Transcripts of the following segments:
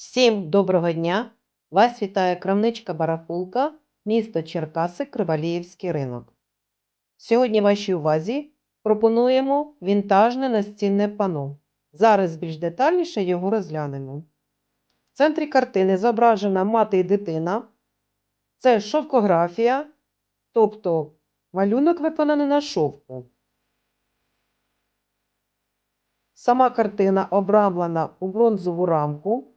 Всім доброго дня! Вас вітає крамничка Барахулка, місто Черкаси, Криваліївський ринок. Сьогодні вашій увазі пропонуємо вінтажне настінне пано. Зараз більш детальніше його розглянемо. В центрі картини зображена мати і дитина. Це шовкографія, тобто малюнок виконаний на шовку. Сама картина обрамлена у бронзову рамку.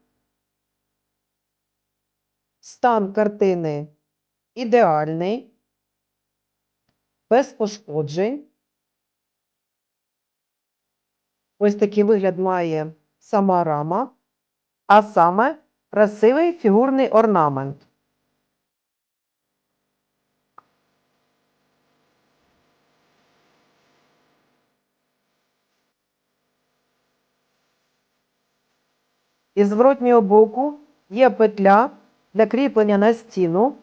Стан картини ідеальний, без пошкоджень. Ось такий вигляд має сама рама, а саме красивий фігурний орнамент. Із зворотнього боку є петля для кріплення на стіну.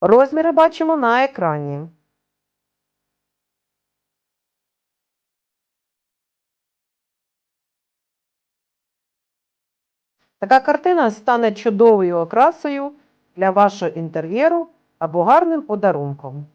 Розміри бачимо на екрані. Така картина стане чудовою окрасою для вашого інтер'єру або гарним подарунком.